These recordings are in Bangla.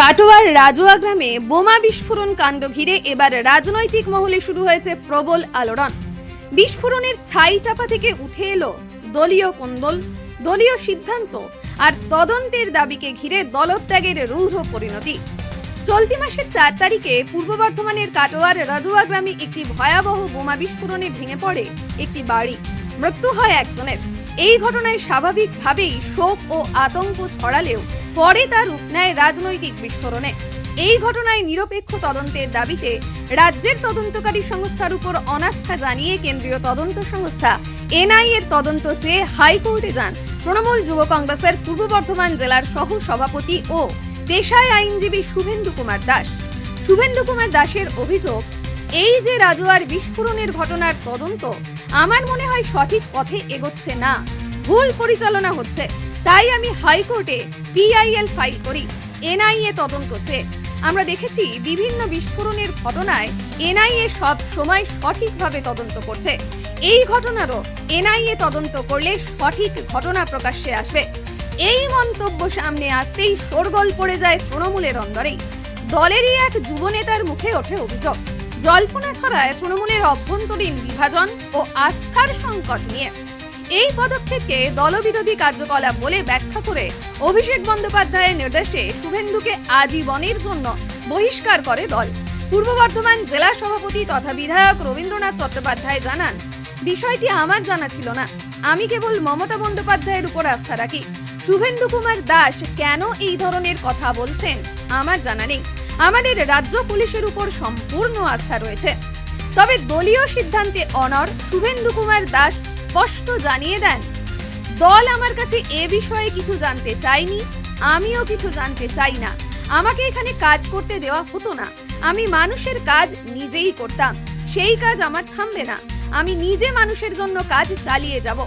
কাটোয়ার রাজুয়া গ্রামে বোমা বিস্ফোরণ কাণ্ড ঘিরে এবার রাজনৈতিক মহলে শুরু হয়েছে প্রবল আলোড়ন। বিস্ফোরণের ছাই চাপা থেকে উঠে এলো দলীয় কোন্দল, দলীয় সিদ্ধান্ত আর তদন্তের দাবিকে ঘিরে দলত্যাগের রূঢ় পরিণতি। চলতি মাসের চার তারিখে পূর্ব বর্ধমানের কাটোয়ার রাজুয়া গ্রামে একটি ভয়াবহ বোমা বিস্ফোরণে ভেঙে পড়ে একটি বাড়ি। মৃত্যু হয় একজনের। এই ঘটনায় স্বাভাবিকভাবেই শোক ও আতঙ্ক ছড়ালেও পরে তা রূপ নেয় রাজনৈতিক বিস্ফোরণে। এই ঘটনায় নিরপেক্ষ তদন্তের দাবিতে রাজ্যের তদন্তকারী সংস্থার উপর অনাস্থা জানিয়ে কেন্দ্রীয় তদন্ত সংস্থা এনআই এর তদন্ত চেয়ে হাইকোর্টে যান তৃণমূল যুব কংগ্রেসের পূর্ব বর্ধমান জেলার সহ সভাপতি ও পেশায় আইনজীবী শুভেন্দু কুমার দাস। শুভেন্দু কুমার দাসের অভিযোগ এই যে রাজুয়ার বিস্ফোরণের ঘটনার তদন্ত, আমার মনে হয় সঠিক পথে এগোচ্ছে না। ভুল পরিচালনা হচ্ছে। তাই আমি হাইকোর্টে পিআইএল ফাইল করি। এনআইএ তদন্ত চেয়ে। আমরা দেখেছি বিভিন্ন বিস্ফোরণের ঘটনায় এনআইএ সব সময় সঠিকভাবে তদন্ত করছে। এই ঘটনারও এনআইএ তদন্ত করলে সঠিক ঘটনা প্রকাশ্যে আসবে। এই মন্তব্য সামনে আসতেই শোরগোল পড়ে যায় তৃণমূলের অন্দরেই। দলেরই এক যুবনেতার মুখে ওঠে অভিযোগ। জল্পনা ছড়ায় তৃণমূলের অভ্যন্তরীণ বিভাজন ও আস্থার সংকট নিয়ে। এই পদক্ষেপকে দলবিরোধী কার্যকলাপ বলে ব্যাখ্যা করে অভিষেক বন্দ্যোপাধ্যায়ের নির্দেশে শুভেন্দুকে আজীবনের জন্য বহিষ্কার করে দল। পূর্ব বর্ধমান জেলা সভাপতি তথা বিধায়ক রবীন্দ্রনাথ চট্টোপাধ্যায় জানান, বিষয়টি আমার জানা ছিল না। আমি কেবল মমতা বন্দ্যোপাধ্যায়ের উপর আস্থা রাখি। শুভেন্দু কুমার দাস কেন এই ধরনের কথা বলছেন আমার জানা নেই। আমাদের রাজ্য পুলিশের উপর সম্পূর্ণ আস্থা রয়েছে। তবে দলীয় সিদ্ধান্তে অনর শুভেন্দু কুমার দাস স্পষ্ট জানিয়ে দেন, দল আমার কাছে এ বিষয়ে কিছু জানতে চাইনি আমিও কিছু জানতে চাই না। আমাকে এখানে কাজ করতে দেওয়া হতো না। আমি মানুষের কাজ নিজেই করতাম। সেই কাজ আমার থামবে না। আমি নিজে মানুষের জন্য কাজ চালিয়ে যাব।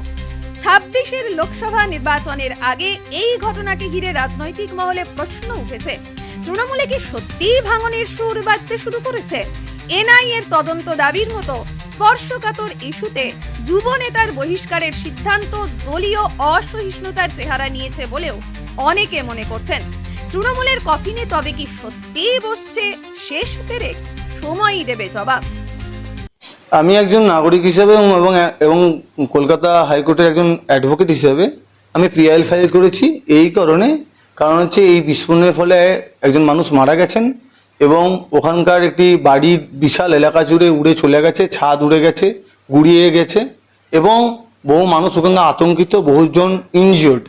ছাব্বিশের লোকসভা নির্বাচনের আগে এই ঘটনাকে ঘিরে রাজনৈতিক মহলে প্রশ্ন উঠেছে। তৃণমূলে কি সত্যিই ভাঙনের সুর বাজতে শুরু করেছে? এনআইএর তদন্ত দাবির মতো স্পর্শকাতর ইস্যুতে যুব নেতার বহিষ্কারের সিদ্ধান্ত দলীয় অসহিষ্ণুতার চেহারা নিয়েছে বলেও অনেকে মনে করছেন। তৃণমূলের কফিনে তবে কি সত্যিই বসছে শেষ পেরে সময়ই দেবে জবাব। আমি একজন নাগরিক হিসেবে এবং এবং কলকাতা হাইকোর্টের একজন অ্যাডভোকেট হিসেবে আমি পিআইএল ফাইল করেছি। এই কারণে কারণ হচ্ছে এই বিস্ফোরণের ফলে একজন মানুষ মারা গেছেন এবং ওখানকার একটি বাড়ির বিশাল এলাকা জুড়ে উড়ে চলে গেছে, ছাদ উড়ে গেছে, গুড়িয়ে গেছে এবং বহু মানুষ ওখানে আতঙ্কিত, বহুজন ইনজিওর্ড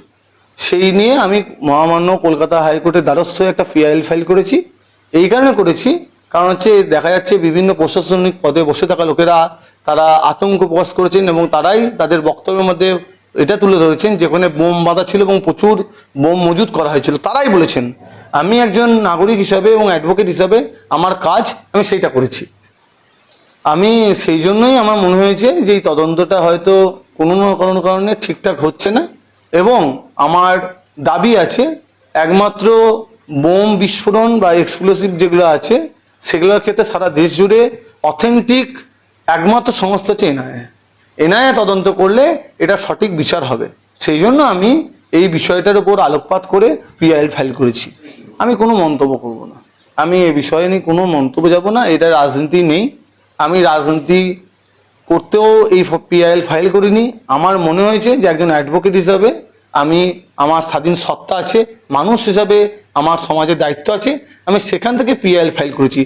সেই নিয়ে আমি মহামান্য কলকাতা হাইকোর্টের দ্বারস্থ একটা পিআইএল ফাইল করেছি। এই কারণে করেছি। কারণ হচ্ছে দেখা যাচ্ছে বিভিন্ন প্রশাসনিক পদে বসে থাকা লোকেরা, তারা আতঙ্ক প্রকাশ করেছেন এবং তারাই তাদের বক্তব্যের মধ্যে এটা তুলে ধরেছেন যেখানে বোম বাঁধা ছিল এবং প্রচুর বোম মজুত করা হয়েছিল, তারাই বলেছেন, আমি একজন নাগরিক হিসাবে এবং অ্যাডভোকেট হিসাবে আমার কাজ, আমি সেইটা করেছি। আমি সেই জন্যই আমার মনে হয়েছে যে এই তদন্তটা হয়তো কোনো না কোনো কারণে ঠিকঠাক হচ্ছে না এবং আমার দাবি আছে, একমাত্র বোম বিস্ফোরণ বা এক্সপ্লোসিভ যেগুলো আছে, সেগুলোর ক্ষেত্রে সারা দেশ জুড়ে অথেন্টিক একমাত্র সংস্থা হচ্ছে এনআইএ তদন্ত করলে এটা সঠিক বিচার হবে। সেই জন্য আমি এই বিষয়টার উপর আলোকপাত করে পিআইএল ফাইল করেছি। আমি কোনো মন্তব্য করব না। আমি এ বিষয়ে নিয়ে কোনো মন্তব্য যাব না, এটা রাজনীতি নেই। আমি রাজনীতি করতেও এই পিআইএল ফাইল করিনি। আমার মনে হয়েছে যে একজন অ্যাডভোকেট হিসাবে আমি আমার স্বাধীন সত্তা আছে, মানুষ হিসাবে আমার সমাজের দায়িত্ব আছে, আমি সেখান থেকে পিআইএল ফাইল করেছি।